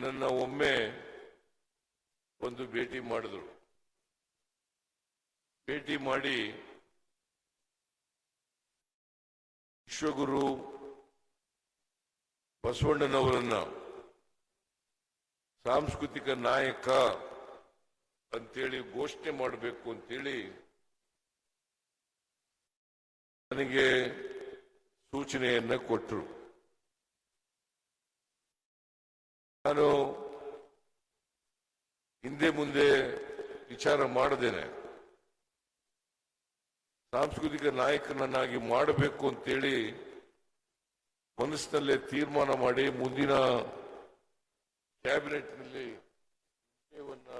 ನನ್ನ ಒಮ್ಮೆ ಒಂದು ಭೇಟಿ ಮಾಡಿದ್ರು. ಭೇಟಿ ಮಾಡಿ ವಿಶ್ವಗುರು ಬಸವಣ್ಣನವರನ್ನ ಸಾಂಸ್ಕೃತಿಕ ನಾಯಕ ಅಂತೇಳಿ ಘೋಷಣೆ ಮಾಡಬೇಕು ಅಂತೇಳಿ ನನಗೆ ಸೂಚನೆಯನ್ನ ಕೊಟ್ಟರು ನಾನು ಹಿಂದೆ ಮುಂದೆ ವಿಚಾರ ಮಾಡದೇನೆ. ಸಾಂಸ್ಕೃತಿಕ ನಾಯಕನನ್ನಾಗಿ ಮಾಡಬೇಕು ಅಂತೇಳಿ ಮನಸ್ಸಿನಲ್ಲೇ ತೀರ್ಮಾನ ಮಾಡಿ ಮುಂದಿನ ಕ್ಯಾಬಿನೆಟ್ನಲ್ಲಿ ವಿಷಯವನ್ನ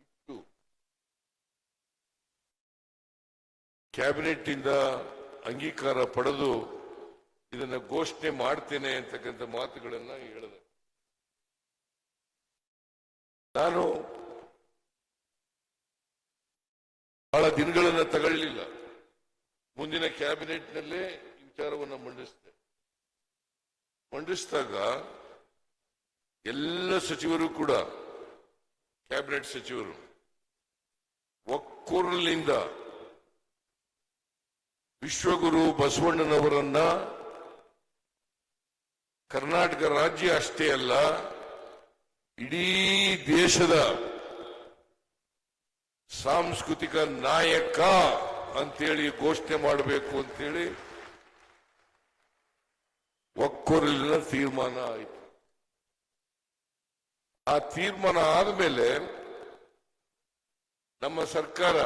ಇಟ್ಟು ಕ್ಯಾಬಿನೆಟ್ ಇಂದ ಅಂಗೀಕಾರ ಪಡೆದು ಇದನ್ನು ಘೋಷಣೆ ಮಾಡ್ತೇನೆ ಅಂತಕ್ಕಂಥ ಮಾತುಗಳನ್ನು ಹೇಳಿದೆ ನಾನು ಬಹಳ ದಿನಗಳನ್ನ ತಗೊಳ್ಳಿಲ್ಲ. ಮುಂದಿನ ಕ್ಯಾಬಿನೆಟ್ನಲ್ಲೇ ಈ ವಿಚಾರವನ್ನು ಮಂಡಿಸಿದೆ. ಮಂಡಿಸಿದಾಗ ಎಲ್ಲ ಸಚಿವರು ಕೂಡ, ಕ್ಯಾಬಿನೆಟ್ ಸಚಿವರು ಒಕ್ಕೊರಲಿನಿಂದ ವಿಶ್ವಗುರು ಬಸವಣ್ಣನವರನ್ನ ಕರ್ನಾಟಕ ರಾಜ್ಯ ಅಷ್ಟೇ ಅಲ್ಲ ಇಡೀ ದೇಶದ ಸಾಂಸ್ಕೃತಿಕ ನಾಯಕ ಅಂತೇಳಿ ಘೋಷಣೆ ಮಾಡಬೇಕು ಅಂತೇಳಿ ಒಕ್ಕೊರಲಿನ ತೀರ್ಮಾನ ಆಯಿತು. ಆ ತೀರ್ಮಾನ ಆದಮೇಲೆ ನಮ್ಮ ಸರ್ಕಾರ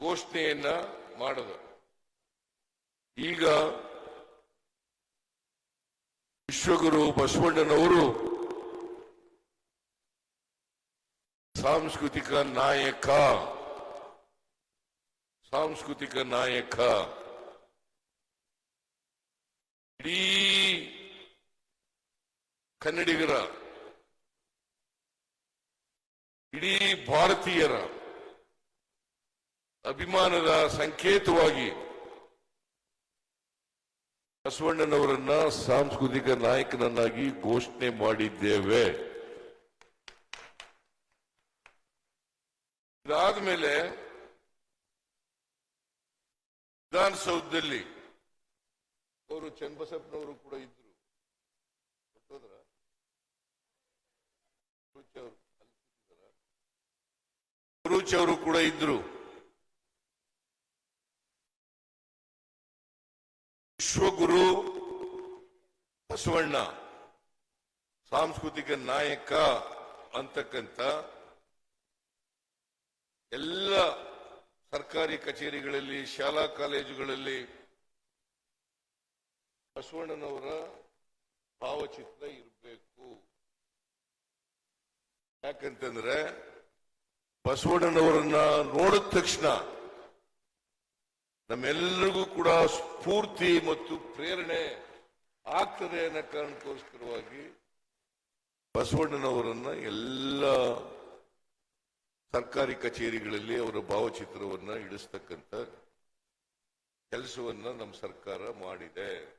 ಘೋಷಣೆಯನ್ನ ಮಾಡದ. ಈಗ ವಿಶ್ವಗುರು ಬಸವಣ್ಣನವರು ಸಾಂಸ್ಕೃತಿಕ ನಾಯಕ. ಸಾಂಸ್ಕೃತಿಕ ನಾಯಕ. ಇಡೀ ಕನ್ನಡಿಗರ ಇಡೀ ಭಾರತೀಯರ ಅಭಿಮಾನದ ಸಂಕೇತವಾಗಿ ಬಸವಣ್ಣನವರನ್ನ ಸಾಂಸ್ಕೃತಿಕ ನಾಯಕನನ್ನಾಗಿ ಘೋಷಣೆ ಮಾಡಿದ್ದೇವೆ. ಇದಾದ ಮೇಲೆ ವಿಧಾನಸೌಧದಲ್ಲಿ ಅವರು ಚನ್ನಬಸಪ್ಪನವರು ಕೂಡ ಇದ್ರು. ಅವರು ಕೂಡ ಇದ್ರು. ವಿಶ್ವಗುರು ಬಸವಣ್ಣ, ಸಾಂಸ್ಕೃತಿಕ ನಾಯಕ ಅಂತಕ್ಕಂಥ ಎಲ್ಲ ಸರ್ಕಾರಿ ಕಚೇರಿಗಳಲ್ಲಿ, ಶಾಲಾ ಕಾಲೇಜುಗಳಲ್ಲಿ ಬಸವಣ್ಣನವರ ಭಾವಚಿತ್ರ ಇರಬೇಕು. ಯಾಕಂತಂದ್ರೆ ಬಸವಣ್ಣನವರನ್ನ ನೋಡಿದ ತಕ್ಷಣ ನಮ್ಮೆಲ್ಲರಿಗೂ ಕೂಡ ಸ್ಫೂರ್ತಿ ಮತ್ತು ಪ್ರೇರಣೆ ಆಗ್ತದೆ ಅನ್ನೋ ಕಾರಣಕ್ಕೋಸ್ಕರವಾಗಿ ಬಸವಣ್ಣನವರನ್ನ ಎಲ್ಲ ಸರ್ಕಾರಿ ಕಚೇರಿಗಳಲ್ಲಿ ಅವರ ಭಾವಚಿತ್ರವನ್ನ ಇಡಿಸ್ತಕ್ಕಂಥ ಕೆಲಸವನ್ನ ನಮ್ಮ ಸರ್ಕಾರ ಮಾಡಿದೆ.